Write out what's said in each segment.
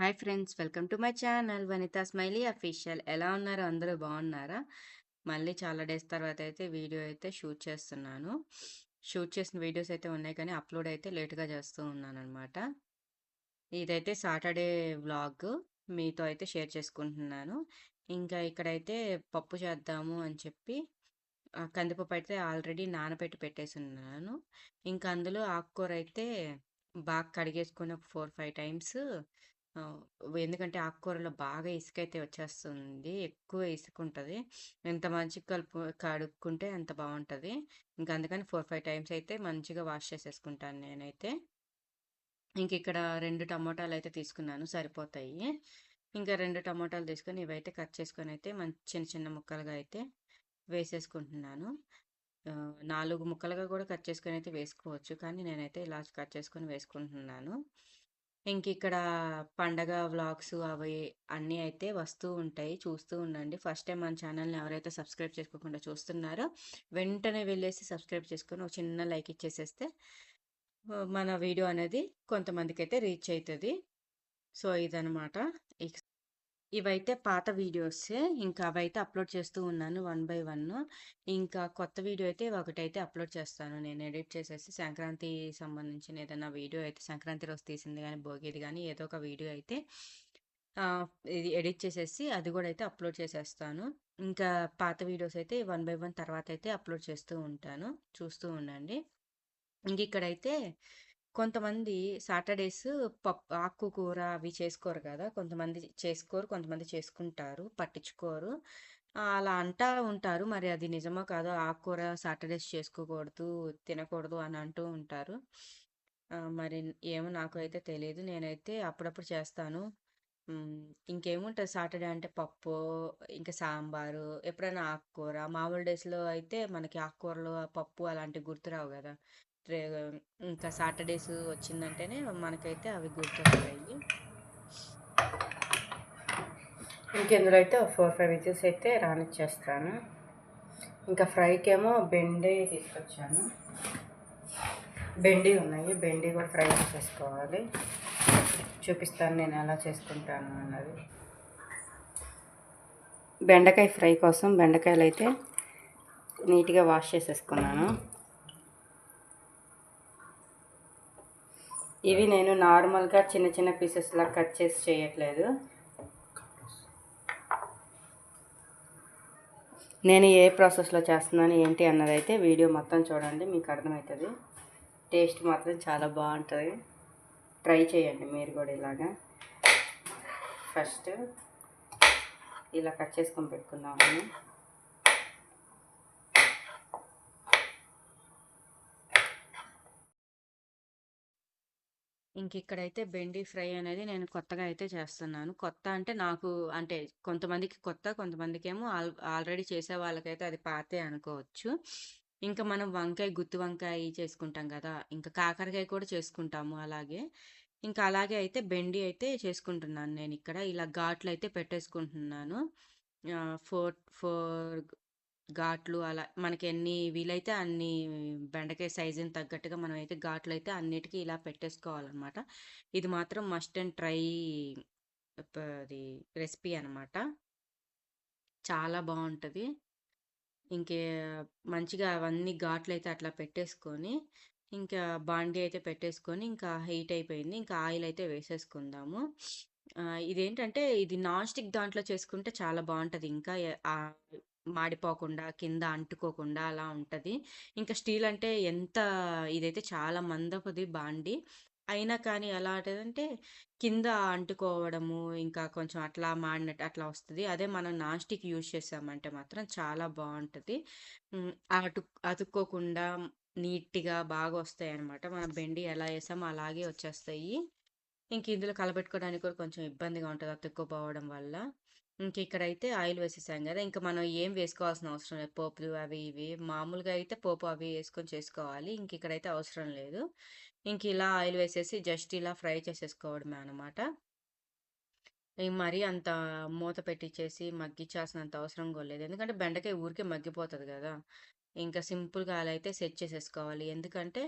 Hi friends welcome to my channel. Vanitha smiley official. ఎలా ఉన్నారు? అందరూ బాగున్నారా? మళ్ళీ చాలా డేస్ తర్వాత అయితే వీడియో అయితే షూట్ చేస్తున్నాను. షూట్ చేసిన వీడియోస్ అయితే ఉన్నాయి కానీ అప్లోడ్ అయితే లేట్గా చేస్తూ ఉన్నాను అనమాట ఇదైతే సాటర్డే వ్లాగ్. మీతో అయితే షేర్ చేసుకుంటున్నాను. ఇంకా ఇక్కడైతే పప్పు చేద్దాము అని చెప్పి కందిపప్పు అయితే ఆల్రెడీ నానబెట్టి పెట్టేసి ఉన్నాను ఇంకా అందులో ఆకుకూర అయితే బాగా కడిగేసుకొని ఒక ఫోర్ ఫైవ్ టైమ్స్ ఎందుకంటే ఆకుకూరలో బాగా ఇసుక అయితే వచ్చేస్తుంది. ఎక్కువ ఇసుక ఉంటుంది ఎంత మంచిగా కలుపు కడుక్కుంటే అంత బాగుంటుంది ఇంకా అందుకని ఫోర్ ఫైవ్ టైమ్స్ అయితే మంచిగా వాష్ చేసేసుకుంటాను నేనైతే. ఇంక ఇక్కడ రెండు టమోటాలు అయితే తీసుకున్నాను సరిపోతాయి. ఇంకా రెండు టమోటాలు తీసుకొని ఇవైతే కట్ చేసుకొని అయితే మంచి చిన్న చిన్న ముక్కలుగా అయితే వేసేసుకుంటున్నాను. నాలుగు ముక్కలుగా కూడా కట్ చేసుకొని అయితే వేసుకోవచ్చు. కానీ నేనైతే ఇలా కట్ చేసుకొని వేసుకుంటున్నాను. ఇంక ఇక్కడ పండగ వ్లాగ్స్ అవి అన్నీ అయితే వస్తూ ఉంటాయి. చూస్తూ ఉండండి. ఫస్ట్ టైం మన ఛానల్ని ఎవరైతే సబ్స్క్రైబ్ చేసుకోకుండా చూస్తున్నారో వెంటనే వెళ్ళేసి సబ్స్క్రైబ్ చేసుకొని ఒక చిన్న లైక్ ఇచ్చేసేస్తే మన వీడియో అనేది కొంతమందికి అయితే రీచ్ అవుతుంది సో ఇదనమాట ఇవైతే పాత వీడియోసే. ఇంకా అవైతే అప్లోడ్ చేస్తూ ఉన్నాను వన్ బై వన్. ఇంకా కొత్త వీడియో అయితే ఒకటైతే అప్లోడ్ చేస్తాను. నేను ఎడిట్ చేసేసి సంక్రాంతి సంబంధించిన ఏదైనా వీడియో అయితే సంక్రాంతి రోజు తీసింది కానీ భోగిది కానీ ఏదో ఒక వీడియో అయితే ఇది ఎడిట్ చేసేసి అది కూడా అయితే అప్లోడ్ చేసేస్తాను. ఇంకా పాత వీడియోస్ అయితే వన్ బై వన్ తర్వాత అయితే అప్లోడ్ చేస్తూ ఉంటాను. చూస్తూ ఉండండి. ఇంక ఇక్కడైతే కొంతమంది సాటర్డేస్ పప్పు ఆకుకూర అవి చేసుకోరు కదా. కొంతమంది చేసుకోరు కొంతమంది చేసుకుంటారు పట్టించుకోరు. అలా అంటా ఉంటారు. మరి అది నిజమో కాదో ఆకుకూర సాటర్డేస్ చేసుకోకూడదు తినకూడదు అని అంటూ ఉంటారు. మరి ఏమో నాకు అయితే తెలియదు నేనైతే అప్పుడప్పుడు చేస్తాను. ఇంకేముంటుంది సాటర్డే అంటే పప్పు ఇంకా సాంబారు ఎప్పుడైనా ఆకుకూర. మామూలు డేస్లో అయితే మనకి ఆకుకూరలు పప్పు అలాంటివి గుర్తురావు కదా. ఇంకా సాటర్డేస్ వచ్చిందంటేనే మనకైతే అవి గుర్తొస్తాయి. ఇంకెందులో అయితే ఫోర్ ఫైవ్ విజిల్స్ అయితే రానిచ్చేస్తాను. ఇంకా ఫ్రైకి ఏమో తీసుకొచ్చాను. బెండి ఉన్నాయి బెండి కూడా ఫ్రై చేసుకోవాలి. చూపిస్తాను నేను ఎలా చేసుకుంటాను అన్నది. బెండకాయ ఫ్రై కోసం బెండకాయలు అయితే నీట్గా వాష్ చేసేసుకున్నాను. ఇవి నేను నార్మల్గా చిన్న చిన్న పీసెస్లా కట్ చేసి చేయట్లేదు. నేను ఏ ప్రాసెస్లో చేస్తున్నాను ఏంటి అన్నది అయితే వీడియో మొత్తం చూడండి మీకు అర్థమవుతుంది టేస్ట్ మాత్రం చాలా బాగుంటుంది. ట్రై చేయండి మీరు కూడా ఇలాగా. ఫస్ట్ ఇలా కట్ చేసుకొని పెట్టుకుందాం ఇంక ఇక్కడైతే బెండి ఫ్రై అనేది నేను కొత్తగా అయితే చేస్తున్నాను. కొత్త అంటే నాకు అంటే కొంతమందికి కొత్త కొంతమందికి ఏమో ఆల్ ఆల్రెడీ చేసే వాళ్ళకైతే అది పాతే అనుకోవచ్చు. ఇంకా మనం వంకాయ గుత్తి వంకాయ చేసుకుంటాం కదా ఇంకా కాకరకాయ కూడా చేసుకుంటాము అలాగే. ఇంకా అలాగే అయితే బెండి అయితే చేసుకుంటున్నాను నేను ఇక్కడ. ఇలా ఘాట్లు అయితే పెట్టేసుకుంటున్నాను. ఫోర్ ఫోర్ ఘాట్లు అలా మనకి ఎన్ని వీలైతే అన్ని బెండకాయ సైజుని తగ్గట్టుగా మనం అయితే ఘాట్లు అయితే అన్నిటికీ ఇలా పెట్టేసుకోవాలన్నమాట. ఇది మాత్రం మస్ట్ అండ్ ట్రై అది రెసిపీ అనమాట చాలా బాగుంటుంది. ఇంకే మంచిగా అవన్నీ ఘాట్లు అయితే అట్లా పెట్టేసుకొని ఇంకా బాండీ అయితే పెట్టేసుకొని ఇంకా హీట్ అయిపోయింది. ఇంకా ఆయిల్ అయితే వేసేసుకుందాము. ఇదేంటంటే ఇది నాన్ స్టిక్ దాంట్లో చేసుకుంటే చాలా బాగుంటుంది. ఇంకా మాడిపోకుండా కింద అంటుకోకుండా అలా ఉంటుంది. ఇంకా స్టీల్ అంటే ఎంత ఇదైతే చాలా మందపుది బాండి. అయినా కానీ ఎలా అంటే కింద అంటుకోవడము ఇంకా కొంచెం అట్లా మాడినట్టు అట్లా వస్తుంది. అదే మనం నాన్ స్టిక్ యూజ్ చేసామంటే మాత్రం చాలా బాగుంటుంది. అటు అతుక్కోకుండా నీట్గా బాగా వస్తాయి అన్నమాట మనం బెండి ఎలా వేసామో అలాగే వచ్చేస్తాయి. ఇంక ఇందులో కలపెట్టుకోవడానికి కూడా కొంచెం ఇబ్బందిగా ఉంటుంది అతుక్కుపోవడం వల్ల. ఇంక ఇక్కడైతే ఆయిల్ వేసేసాం కదా! ఇంకా మనం ఏం వేసుకోవాల్సిన అవసరం లేదు. పోపులు అవి ఇవి మామూలుగా అయితే పోపు అవి వేసుకొని చేసుకోవాలి. ఇంక ఇక్కడైతే అవసరం లేదు. ఇంక ఇలా ఆయిల్ వేసేసి జస్ట్ ఇలా ఫ్రై చేసేసుకోవడమే అనమాట మరీ అంత మూత పెట్టించేసి మగ్గిచ్చాల్సినంత అవసరం కూడా లేదు. ఎందుకంటే బెండకాయ ఊరికే మగ్గిపోతుంది కదా! ఇంకా సింపుల్గా అలా అయితే సెట్ చేసేసుకోవాలి. ఎందుకంటే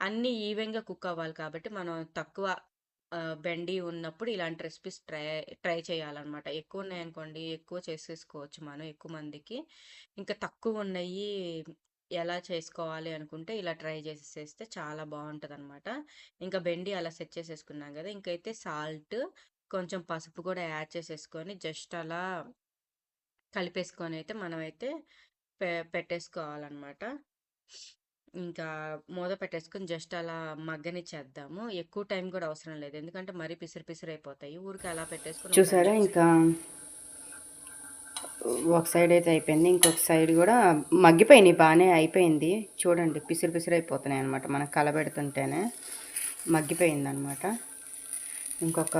అన్నీ ఈవెన్గా కుక్ అవ్వాలి కాబట్టి మనం తక్కువ బెండి ఉన్నప్పుడు ఇలాంటి రెసిపీస్ ట్రై ట్రై చేయాలన్నమాట. ఎక్కువ ఉన్నాయనుకోండి ఎక్కువ చేసేసుకోవచ్చు మనం ఎక్కువ మందికి. ఇంకా తక్కువ ఉన్నాయి ఎలా చేసుకోవాలి అనుకుంటే ఇలా ట్రై చేసేస్తే చాలా బాగుంటుంది అనమాట ఇంకా బెండి అలా సెట్ చేసేసుకున్నాం కదా ఇంకైతే సాల్ట్, కొంచెం పసుపు కూడా యాడ్ చేసేసుకొని జస్ట్ అలా కలిపేసుకొని అయితే మనమైతే పె పెట్టేసుకోవాలనమాట. ఇంకా మూత పెట్టేసుకొని జస్ట్ అలా మగ్గనిచ్చేద్దాము. ఎక్కువ టైం గూడా అవసరం లేదు. ఎందుకంటే మరీ పిసిరి పిసిరైపోతాయి. ఊరికే అలా పెట్టేసుకొని ఒక 5 చూసారా ఇంకా ఒక సైడ్ అయితే అయిపోయింది. ఇంకొక సైడ్ గూడా మగ్గిపోయినాయి బానే అయిపోయింది. చూడండి పిసిరి పిసిరైపోతున్నాయన్నమాట. మనం కలబెడుతుంటేనే మగ్గిపోయిందనమాట. ఇంకొక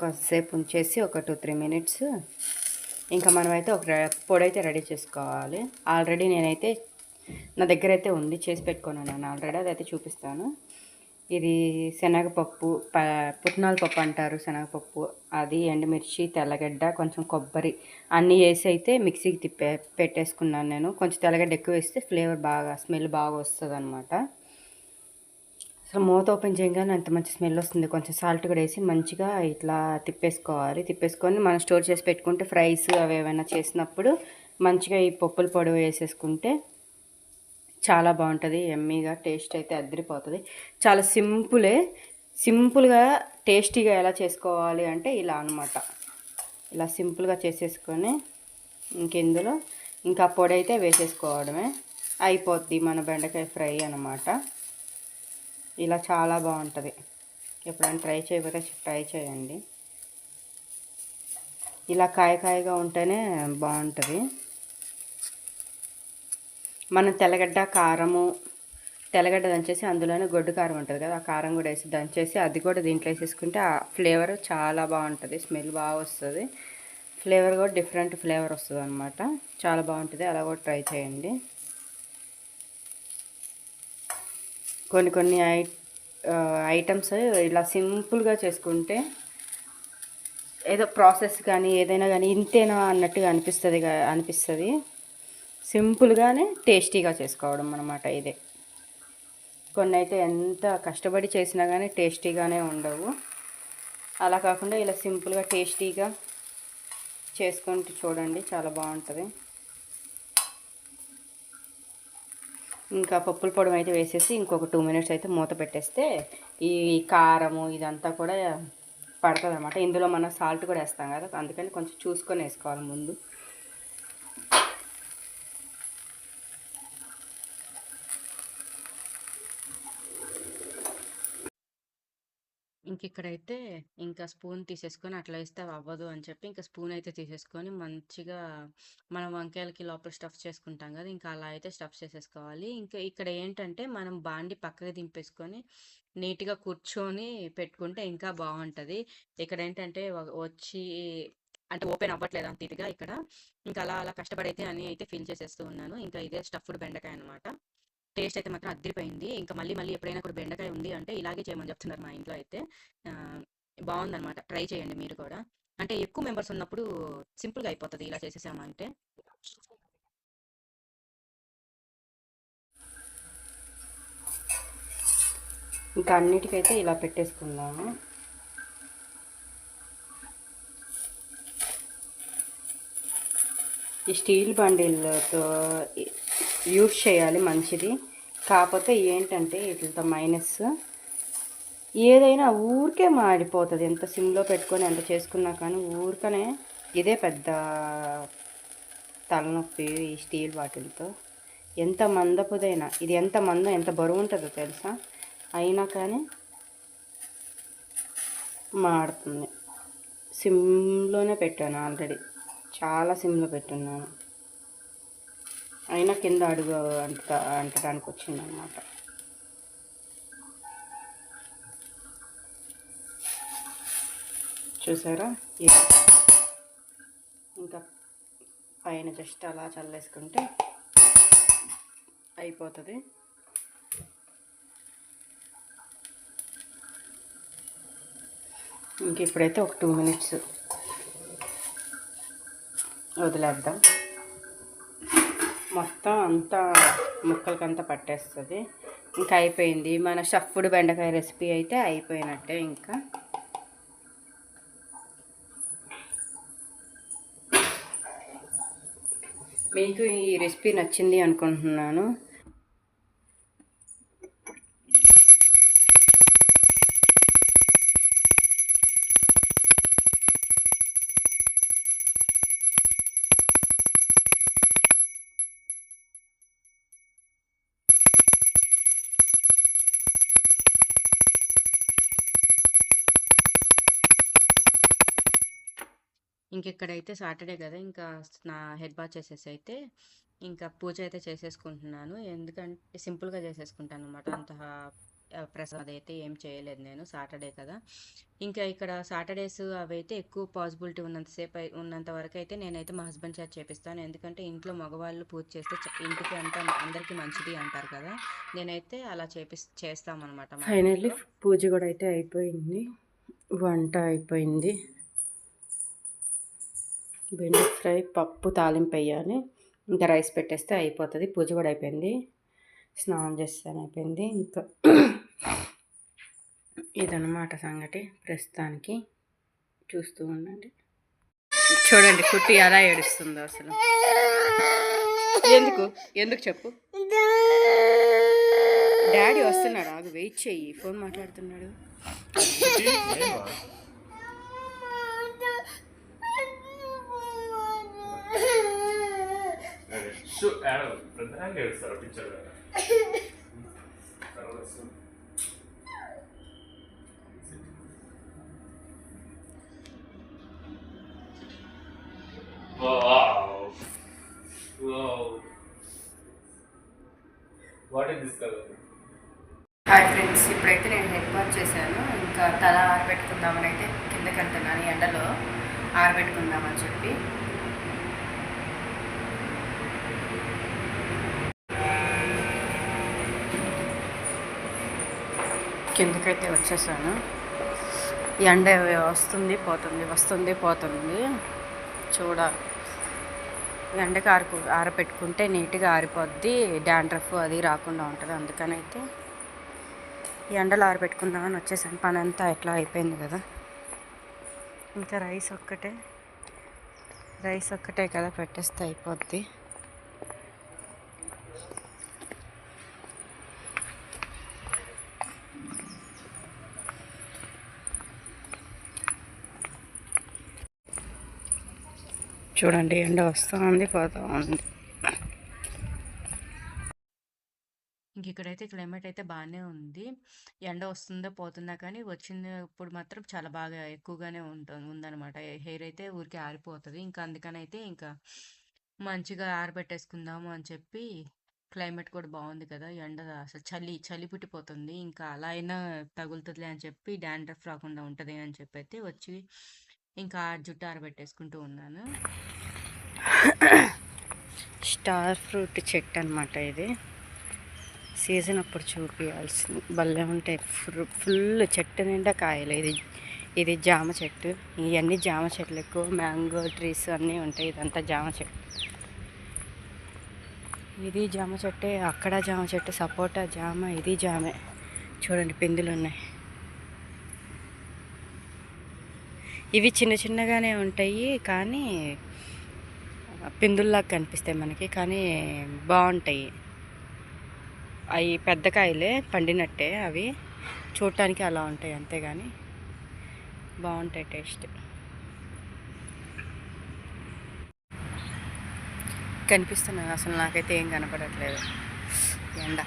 కొద్దిసేపు ఉంచేసి ఒక 2, 3 మినిట్స్ ఇంకా మనమైతే ఒక రె పొడైతే రెడీ చేసుకోవాలి. ఆల్రెడీ నేనైతే నా దగ్గర అయితే ఉంది. చేసి పెట్టుకొనున్నాను ఆల్రెడీ. అదైతే చూపిస్తాను. ఇది శనగపప్పు, ప పుట్నాల పప్పు అంటారు శనగపప్పు. అది ఎండుమిర్చి, తెల్లగడ్డ, కొంచెం కొబ్బరి అన్నీ వేసి అయితే మిక్సీకి తిప్పే పెట్టేసుకున్నాను నేను. కొంచెం తెల్లగడ్డ ఎక్కువ వేస్తే ఫ్లేవర్ బాగా స్మెల్ బాగా వస్తుంది అనమాట అసలు మూత ఓపెన్ చేయగానే అంత మంచి స్మెల్ వస్తుంది. కొంచెం సాల్ట్ కూడా వేసి మంచిగా ఇట్లా తిప్పేసుకోవాలి. తిప్పేసుకొని మనం స్టోర్ చేసి పెట్టుకుంటే ఫ్రైస్ అవి ఏమైనా చేసినప్పుడు మంచిగా ఈ పప్పుల పొడి వేసేసుకుంటే చాలా బాగుంటుంది ఎమ్మీగా టేస్ట్ అయితే అద్దరిపోతుంది చాలా సింపులే. సింపుల్‌గా టేస్టీగా ఎలా చేసుకోవాలి అంటే ఇలా అనమాట. ఇలా సింపుల్‌గా చేసేసుకొని ఇంకెందులో ఇంకా పొడైతే వేసేసుకోవడమే. అయిపోద్ది మన బెండకాయ ఫ్రై అనమాట. ఇలా చాలా బాగుంటుంది ఎప్పుడైనా ట్రై చేయకపోతే ట్రై చేయండి. ఇలా కాయ కాయగా ఉంటేనే బాగుంటుంది మనం తెల్లగడ్డ, కారము తెల్లగడ్డ దంచేసి అందులోనే గొడ్డు కారం ఉంటుంది కదా! ఆ కారం కూడా వేసి దంచేసి అది కూడా దీంట్లో వేసేసుకుంటే ఆ ఫ్లేవర్ చాలా బాగుంటుంది స్మెల్ బాగా వస్తుంది ఫ్లేవర్ కూడా డిఫరెంట్ ఫ్లేవర్ వస్తదనమాట. చాలా బాగుంటుంది అలా కూడా ట్రై చేయండి. కొన్ని కొన్ని ఐ ఐటమ్స్ ఇలా సింపుల్‌గా చేసుకుంటే ఏదో ప్రాసెస్ కానీ ఏదైనా కానీ ఇంతేనా అన్నట్టుగా అనిపిస్తుంది అనిపిస్తుంది సింపుల్‌గానే టేస్టీగా చేసుకోవడం అనమాట ఇదే. కొన్ని అయితే ఎంత కష్టపడి చేసినా కానీ టేస్టీగానే ఉండవు. అలా కాకుండా ఇలా సింపుల్‌గా టేస్టీగా చేసుకుంటూ చూడండి చాలా బాగుంటుంది ఇంకా పప్పుల పొడి అయితే వేసేసి ఇంకొక టూ మినిట్స్ అయితే మూత పెట్టేస్తే ఈ కారము ఇదంతా కూడా పడతదనమాట. ఇందులో మనం సాల్ట్ కూడా వేస్తాం కదా! అందుకని కొంచెం చూసుకొని వేసుకోవాలి ముందు. ఇంకిక్కడైతే ఇంకా స్పూన్ తీసేసుకొని అట్లా ఏస్తే అవ్వదు అని చెప్పి ఇంకా స్పూన్ అయితే తీసేసుకొని మంచిగా మనం వంకాయలకి లోపల స్టఫ్ చేసుకుంటాం కదా! ఇంకా అలా అయితే స్టఫ్ చేసేసుకోవాలి. ఇంకా ఇక్కడ ఏంటంటే మనం బాండి పక్కకి దింపేసుకొని నీట్‌గా కూర్చొని పెట్టుకుంటే ఇంకా బాగుంటుంది ఇక్కడ ఏంటంటే వచ్చి అంటే ఓపెన్ అవ్వట్లేదు అంత ఇదిగా ఇక్కడ. ఇంకా అలా అలా కష్టపడైతే అన్నీ అయితే ఫిల్ చేసేస్తూ ఉన్నాను. ఇంకా ఇదే స్టఫ్డ్ బెండకాయ అనమాట. టేస్ట్ అయితే మాత్రం అద్దరిపోయింది ఇంకా మళ్ళీ మళ్ళీ ఎప్పుడైనా కూడా బెండకాయ ఉంది అంటే ఇలాగే చేయమని చెప్తున్నారు మా ఇంట్లో అయితే. ఆహ్, ట్రై చేయండి మీరు కూడా. అంటే ఎక్కువ మెంబర్స్ ఉన్నప్పుడు సింపుల్‌గా అయిపోతుంది ఇలా చేసేసామంటే. ఇంకా అన్నిటికైతే ఇలా పెట్టేసుకుందాము. ఈ స్టీల్ బండిలతో యూజ్ చేయాలి మంచిది. కాకపోతే ఏంటంటే వీటితో మైనస్ ఏదైనా ఊరికే మాడిపోతుంది ఎంత సిమ్‌లో పెట్టుకొని ఎంత చేసుకున్నా కానీ ఊరికనే ఇదే పెద్ద తలనొప్పి ఈ స్టీల్ వాటిలతో. ఎంత మందపుదైనా ఇది ఎంత మంద ఎంత బరువుంటదో తెలుసా? అయినా కానీ మాడుతుంది. సిమ్‌లోనే పెట్టాను ఆల్రెడీ. చాలా సిమ్‌లో పెట్టున్నాను. అయినా కింద అడుగు అంట అంటడానికి వచ్చిందనమాట. చూసారా? ఇంకా పైన జస్ట్ అలా చల్లేసుకుంటే అయిపోతుంది ఇంక ఇప్పుడైతే ఒక టూ మినిట్స్ వదిలేద్దాం. మొత్తం అంతా ముక్కలకంతా పట్టేస్తుంది. ఇంకా అయిపోయింది. మన షఫ్డ్ బెండకాయ రెసిపీ అయితే అయిపోయినట్టే ఇంకా. మీకు ఈ రెసిపీ నచ్చింది అనుకుంటున్నాను. ఇంకెక్కడైతే సాటర్డే కదా ఇంకా నా హెడ్ బాత్ చేసేసి అయితే ఇంకా పూజ అయితే చేసేసుకుంటున్నాను. ఎందుకంటే సింపుల్గా చేసేసుకుంటాను అనమాట అంత ప్రసాదం అయితే ఏం చేయలేదు నేను సాటర్డే కదా. ఇంకా ఇక్కడ సాటర్డేస్ అవి అయితే ఎక్కువ పాసిబిలిటీ ఉన్నంతసేపు ఉన్నంత వరకు అయితే నేనైతే మా హస్బెండ్ చేత చేపిస్తాను. ఎందుకంటే ఇంట్లో మగవాళ్ళు పూజ చేస్తే ఇంటికి అంతా అందరికీ మంచిది అంటారు కదా. నేనైతే అలా చేపి చేస్తామన్నమాట ఫైనల్లీ. పూజ కూడా అయితే అయిపోయింది. వంట అయిపోయింది. బెండి ఫ్రై పప్పు తాలింపు వేయాలి. ఇంకా రైస్ పెట్టేస్తే అయిపోతుంది. పూజ కూడా అయిపోయింది. స్నానం చేస్తాను అయిపోయింది. ఇంకా ఇదన్నమాట సంగతి. ప్రస్తుతానికి చూస్తూ ఉండండి. చూడండి కుట్టి ఎలా ఏడుస్తుందో అసలు. ఎందుకు? ఎందుకు చెప్పు? డాడీ వస్తున్నాడు. ఆగు వెయిట్ చెయ్యి. ఫోన్ మాట్లాడుతున్నాడు. షూ ఏడవ ప్రధానంగా ఏడుస్తారు picture Wow. Wow. What is this color? Hi friends ఇప్పుడైతే నేను హెడ్ వాష్ చేశాను ఇంకా తల ఆరబెట్టుకుందామని అయితే కిందకి వెళ్తున్నాను ఎండలో ఆరబెట్టుకుందామని చెప్పి కిందకైతే వచ్చేసాను? ఈ ఎండ వస్తుంది పోతుంది వస్తుంది పోతుంది. చూడ ఎండకి ఆరకు ఆరబెట్టుకుంటే నీట్గా ఆరిపోద్ది డాండ్రఫ్ అది రాకుండా ఉంటుంది. అందుకనైతే ఈ ఎండలు ఆరబెట్టుకుందామని వచ్చేసాను. పని అంతా ఎట్లా అయిపోయింది కదా? ఇంకా రైస్ ఒక్కటే రైస్ ఒక్కటే కదా పెట్టేస్తే అయిపోద్ది. చూడండి ఎండ వస్తూ ఉంది పోతూ ఉంది. ఇంక ఇక్కడైతే క్లైమేట్ అయితే బాగానే ఉంది. ఎండ వస్తుందో పోతుందా కానీ వచ్చినప్పుడు మాత్రం చాలా బాగా ఎక్కువగానే ఉంటుంది ఉందన్నమాట. హెయిర్ అయితే ఊరికే ఆరిపోతుంది. ఇంకా అందుకనైతే ఇంకా మంచిగా ఆరబెట్టేసుకుందాము అని చెప్పి క్లైమేట్ కూడా బాగుంది కదా. ఎండ అసలు చలి చలి పుట్టిపోతుంది. ఇంకా అలా అయినా తగులుతుందిలే అని చెప్పి డాండ్రఫ్ రాకుండా ఉంటుంది అని చెప్పి అయితే వచ్చి ఇంకా ఆ జుట్టు ఆరబెట్టేసుకుంటూ ఉన్నాను. స్టార్ ఫ్రూట్ చెట్టు అనమాట ఇది. సీజన్ అప్పుడు చూపించాల్సింది భలే ఉంటాయి. ఫుల్ చెట్టు నిండా కాయలు. ఇది ఇది జామ చెట్టు. ఇవన్నీ జామ చెట్లు ఎక్కువ. మ్యాంగో ట్రీస్ అన్నీ ఉంటాయి. ఇదంతా జామ చెట్టు. ఇది జామ చెట్టే. అక్కడ జామ చెట్టు. సపోటా జామ. ఇది జామే. చూడండి పిందులు ఉన్నాయి ఇవి చిన్న చిన్నగానే ఉంటాయి కానీ పిందుల్లాగా కనిపిస్తాయి మనకి. కానీ బాగుంటాయి. అవి పెద్ద కాయలే పండినట్టే అవి. చూడటానికి అలా ఉంటాయి అంతేగాని బాగుంటాయి టేస్ట్. కనిపిస్తున్నాయి అసలు నాకైతే ఏం కనపడట్లేదు. ఎండ.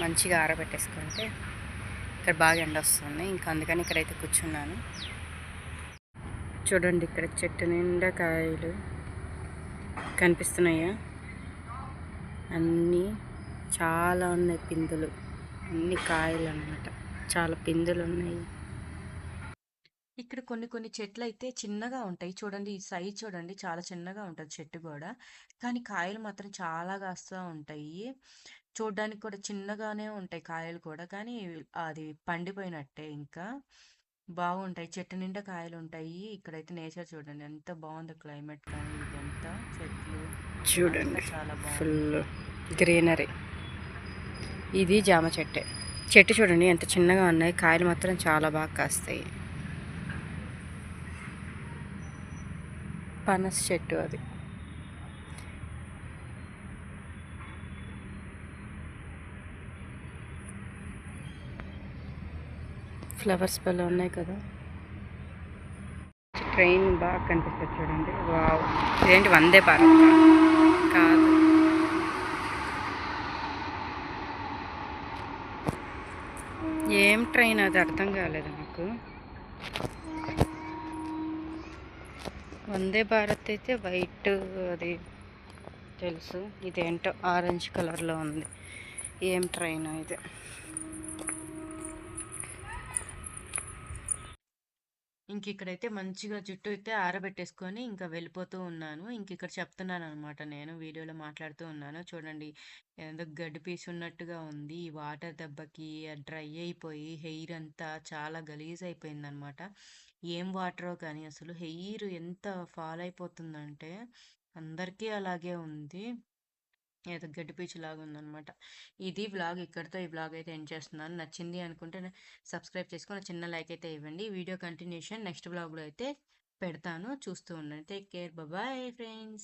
మంచిగా ఆరబెట్టేసుకుంటే ఇక్కడ బాగా ఎండ వస్తుంది. ఇంకా అందుకని ఇక్కడైతే కూర్చున్నాను. చూడండి ఇక్కడ చెట్టు నిండా కాయలు కనిపిస్తున్నాయా? అన్నీ చాలా ఉన్నాయి పిందులు. అన్ని కాయలు అన్నమాట చాలా పిందులు ఉన్నాయి. ఇక్కడ కొన్ని కొన్ని చెట్లు అయితే చిన్నగా ఉంటాయి. చూడండి ఈ సైజ్ చూడండి చాలా చిన్నగా ఉంటుంది చెట్టు కూడా. కానీ కాయలు మాత్రం చాలా కాస్తూ ఉంటాయి. చూడడానికి కూడా చిన్నగానే ఉంటాయి కాయలు కూడా. కానీ అది పండిపోయినట్టే ఇంకా. బాగుంటాయి. చెట్టు నిండా కాయలు ఉంటాయి ఇక్కడైతే నేచర్ చూడండి. ఎంత బాగుంది క్లైమేట్ కానీ ఇదంతా. చెట్లు చూడండి. చాలా ఫుల్ గ్రీనరీ. ఇది జామ చెట్టే. చెట్టు చూడండి. ఎంత చిన్నగా ఉన్నాయి. కాయలు మాత్రం చాలా బాగా కాస్తాయి. పనస చెట్టు అది. ఫ్లవర్స్ భలే ఉన్నాయి కదా. ట్రైన్ బాగా కనిపిస్తుంది చూడండి. వావ్. ఇదేంటి వందే భారత్ కాదు. ఏం ట్రైన్ అది? అర్థం కాలేదు నాకు? వందే భారత్ అయితే వైట్ అది తెలుసు. ఇదేంటో ఆరెంజ్ కలర్లో ఉంది. ఏం ట్రైన్ ఇది? ఇంక ఇక్కడైతే మంచిగా జుట్టు అయితే ఆరబెట్టేసుకొని ఇంకా వెళ్ళిపోతూ ఉన్నాను. ఇంక ఇక్కడ చెప్తున్నాను అనమాట నేను వీడియోలో మాట్లాడుతూ ఉన్నాను. చూడండి ఏదో గడ్డి పీస్ ఉన్నట్టుగా ఉంది. ఈ వాటర్ దెబ్బకి డ్రై అయిపోయి హెయిర్ అంతా చాలా గలీజ్ అయిపోయింది అనమాట ఏం వాటరో కానీ అసలు హెయిర్ ఎంత ఫాల్ అయిపోతుందంటే అందరికీ అలాగే ఉంది. ఏదో గడ్డి పీచులాగా ఉందన్నమాట. ఇది వ్లాగ్ ఇక్కడితో ఈ వ్లాగ్ అయితే ఎండ్ చేస్తున్నాను. నచ్చింది అనుకుంటే సబ్స్క్రైబ్ చేసుకుని చిన్న లైక్ అయితే ఇవ్వండి. వీడియో కంటిన్యూషన్ నెక్స్ట్ వ్లాగ్లో అయితే పెడతాను. చూస్తూ ఉండండి. Take care. Bye friends.